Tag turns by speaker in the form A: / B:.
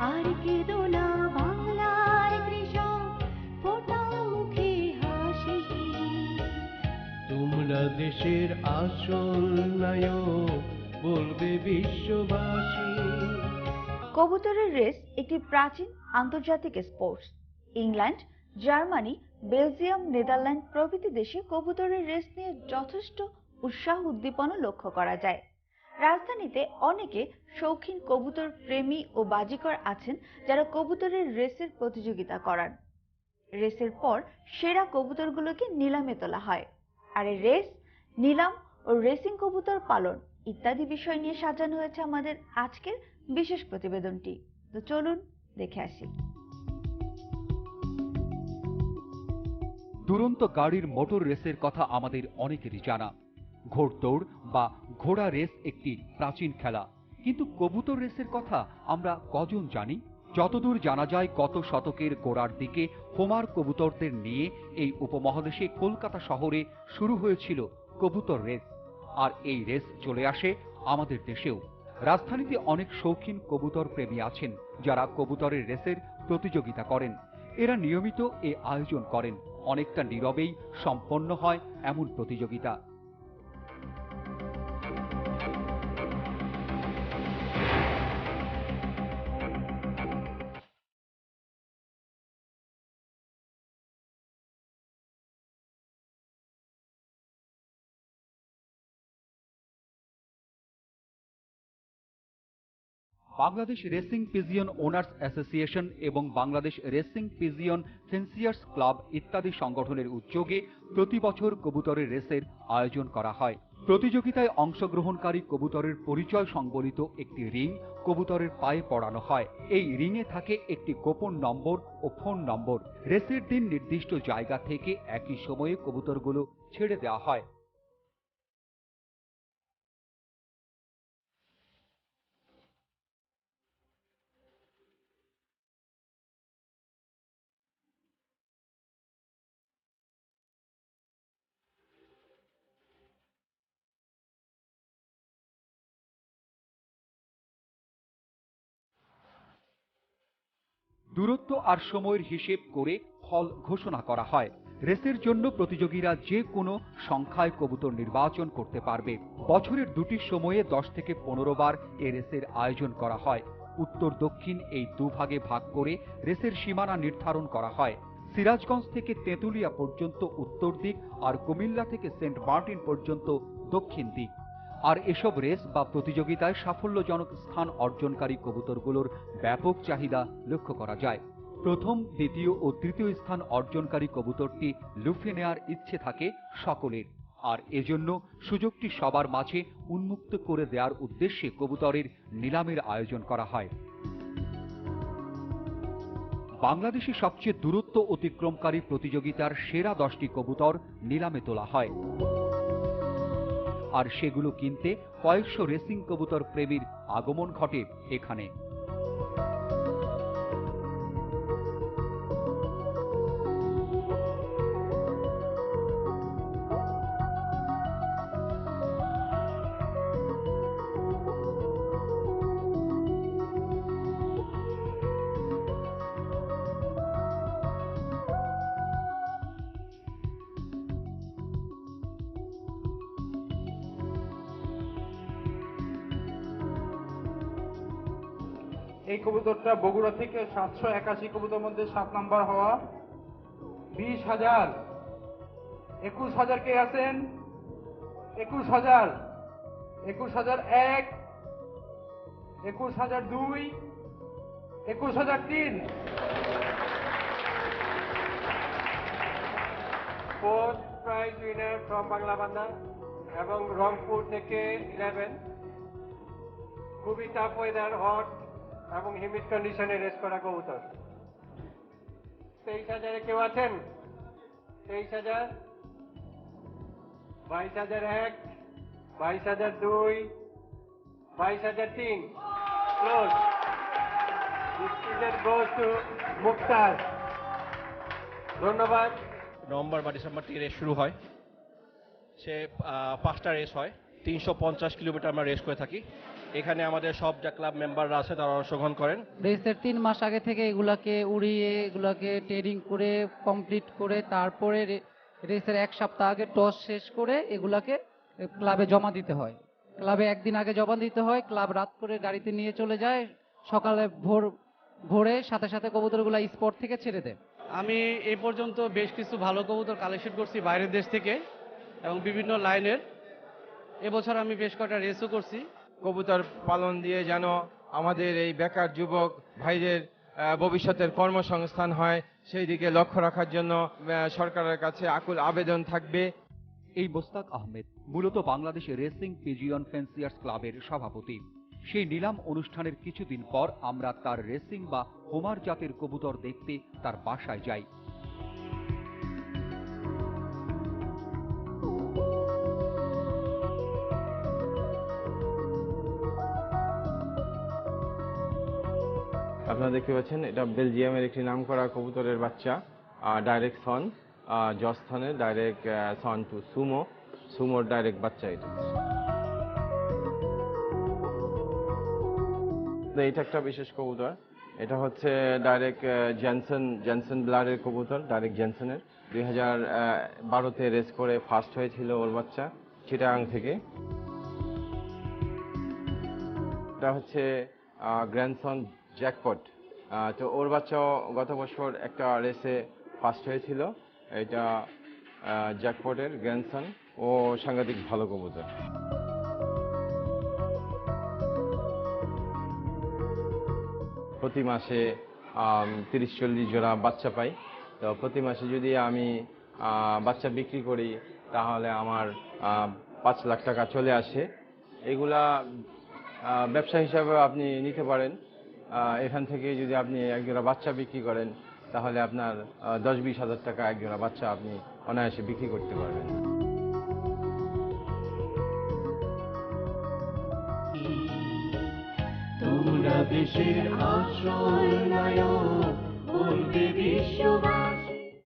A: আর কেঁদো না বাংলার কৃষক ফোটাও মুখে হাসি।
B: তোমরা দেশের আসল নায়ক বলবে বিশ্ববাসী।
C: কবুতরের রেস একটি প্রাচীন আন্তর্জাতিক sports. England Germany Belgium Netherland প্রভৃতি দেশে কবুতরের রেস নিয়ে যথেষ্ট উৎসাহ উদ্দীপনা লক্ষ্য করা যায়। রাজধানীতে অনেকে শৌখিন কবুতর প্রেমী ও বাজিকর আছেন যারা কবুতরের রেসের প্রতিযোগিতা করান। রেসের পর সেরা কবুতরগুলোকে নিলামে তোলা হয়। আর রেস, নিলাম ও রেসিং কবুতর পালন ইত্যাদি বিষয় নিয়ে সাজানো হয়েছে আমাদের আজকের বিশেষ প্রতিবেদনটি। তো চলুন দেখে আসি।
D: দুরন্ত গাড়ির মোটর রেসের কথা আমাদের অনেকেরই জানা। ঘোড়দৌড় বা ঘোড়া রেস একটি প্রাচীন খেলা। কিন্তু কবুতর রেসের কথা আমরা কজন জানি? যতদূর জানা যায়, গত শতকের গোড়ার দিকে হোমার কবুতরদের নিয়ে এই উপমহাদেশে কলকাতা শহরে শুরু হয়েছিল কবুতর রেস। আর এই রেস চলে আসে আমাদের দেশেও। রাজধানীতে অনেক শৌখিন কবুতর প্রেমী আছেন যারা কবুতরের রেসের প্রতিযোগিতা করেন। এরা নিয়মিত এ আয়োজন করেন। অনেকটা নীরবেই সম্পন্ন হয় এমন প্রতিযোগিতা। Bangladesh racing pigeon owners association এবং Bangladesh racing pigeon fanciers club ইত্যাদি সংগঠনের উদ্যোগে প্রতি বছর কবুতরের রেসের আয়োজন করা হয়। প্রতিযোগিতায় অংশগ্রহণকারী কবুতরের পরিচয় সংবলিত একটি রিং কবুতরের পায়ে পড়ানো হয়। এই রিংয়ে থাকে একটি গোপন নম্বর ও ফোন নম্বর। রেসের দিন নির্দিষ্ট জায়গা থেকে একই সময়ে কবুতরগুলো ছেড়ে দেওয়া হয়। দূরত্ব আর সময়ের হিসেব করে ফল ঘোষণা করা হয়। রেসের জন্য প্রতিযোগীরা যে কোনো সংখ্যায় কবুতর নির্বাচন করতে পারবে। বছরের দুটি সময়ে দশ থেকে পনেরো বার এ রেসের আয়োজন করা হয়। উত্তর দক্ষিণ এই দুভাগে ভাগ করে রেসের সীমানা নির্ধারণ করা হয়। সিরাজগঞ্জ থেকে তেঁতুলিয়া পর্যন্ত উত্তর দিক আর কুমিল্লা থেকে সেন্ট মার্টিন পর্যন্ত দক্ষিণ দিক। আর এসব রেস বা প্রতিযোগিতায় সাফল্যজনক স্থান অর্জনকারী কবুতরগুলোর ব্যাপক চাহিদা লক্ষ্য করা যায়। প্রথম, দ্বিতীয় ও তৃতীয় স্থান অর্জনকারী কবুতরটি লুফে নেওয়ার ইচ্ছে থাকে সকলের। আর এজন্য সুযোগটি সবার মাঝে উন্মুক্ত করে দেওয়ার উদ্দেশ্যে কবুতরের নিলামের আয়োজন করা হয়। বাংলাদেশে সবচেয়ে দূরত্ব অতিক্রমকারী প্রতিযোগিতার সেরা দশটি কবুতর নিলামে তোলা হয়। আর সেগুলো কিনতে কয়েকশো রেসিং কবুতর প্রেমীর আগমন ঘটে এখানে।
E: এই কবুতরটা বগুড়া থেকে সাতশো একাশি কবুতর মধ্যে সাত নাম্বার হওয়া। বিশ হাজার। একুশ হাজার কে আছেন? একুশ হাজার। একুশ হাজার এক। একুশ হাজার দুই। একুশ হাজার তিন।
F: Fourth prize winner from Banglabandha এবং রংপুর থেকে ইলেভেন টাফ ওয়েদার হট এবং হিমিড কন্ডিশনে রেস করা কবুতর। তেইশ হাজারে কেউ আছেন? তেইশ হাজার। বাইশ হাজার এক, বাইশ হাজার দুই, বাইশ হাজার তিন। ক্লোজ মুক্তার। ধন্যবাদ।
G: নভেম্বর বা ডিসেম্বর রেস শুরু হয়। সে পাঁচটা রেস হয়। তিনশো পঞ্চাশ কিলোমিটার আমরা রেস করে থাকি। এখানে আমাদের সব যা ক্লাব মেম্বাররা আছে তারা অংশগ্রহণ করেন।
H: রেসের তিন মাস আগে থেকে এগুলাকে উড়িয়ে এগুলাকে ট্রেনিং করে কমপ্লিট করে তারপরে রে- রেসের এক সপ্তাহ আগে টস শেষ করে এগুলাকে ক্লাবে জমা দিতে হয়। ক্লাবে একদিন আগে জমা দিতে হয় ক্লাব রাত করে গাড়িতে নিয়ে চলে যায় সকালে ভোর ভোরে সাথে সাথে কবুতরগুলা স্পট থেকে ছেড়ে দেয়।
I: আমি এ পর্যন্ত বেশ কিছু ভালো কবুতর কালেকশন করছি বাইরের দেশ থেকে এবং বিভিন্ন লাইনের। এবছর আমি বেশ কয়েকটা রেসও করছি।
J: কবুতর পালন দিয়ে যেন আমাদের এই বেকার যুবক ভাইদের ভবিষ্যতের কর্মসংস্থান হয়, সেই দিকে লক্ষ্য রাখার জন্য সরকারের কাছে আকুল আবেদন থাকবে।
D: এই মোস্তাক আহমেদ মূলত বাংলাদেশ রেসিং পিজিয়ন ফেন্সিয়ার্স ক্লাবের সভাপতি। সেই নিলাম অনুষ্ঠানের কিছুদিন পর আমরা তার রেসিং বা হোমার জাতের কবুতর দেখতে তার বাসায় যাই।
J: আপনারা দেখতে পাচ্ছেন, এটা বেলজিয়ামের একটি নামকরা কবুতরের বাচ্চা ডাইরেক্ট সন জস্থনের ডাইরেক্ট সন টু সুমো। সুমোর ডাইরেক্ট বাচ্চা এটা। তো এটা একটা বিশেষ কবুতর। এটা হচ্ছে ডাইরেক্ট জেনসন জেনসন ব্লাডের কবুতর ডাইরেক্ট জেনসনের দুই হাজার বারোতে রেস করে ফার্স্ট হয়েছিল ওর বাচ্চা চিটাগাং থেকে। এটা হচ্ছে গ্র্যান্ডসন জ্যাকপট। তো ওর বাচ্চাও গত বছর একটা রেসে ফার্স্ট হয়েছিল। এটা জ্যাকপটের গ্র্যান্ডসন ও সাংঘাতিক ভালো কবুতর। প্রতি মাসে তিরিশ, চল্লিশ জোড়া বাচ্চা পাই। তো প্রতি মাসে যদি আমি বাচ্চা বিক্রি করি, তাহলে আমার পাঁচ লাখ টাকা চলে আসে। এগুলা ব্যবসা হিসাবে আপনি নিতে পারেন। এখান থেকে যদি আপনি একজোড়া বাচ্চা বিক্রি করেন, তাহলে আপনার দশ বিশ হাজার টাকা একজোড়া বাচ্চা আপনি অনায়াসে বিক্রি করতে পারবেন।
B: তোমরা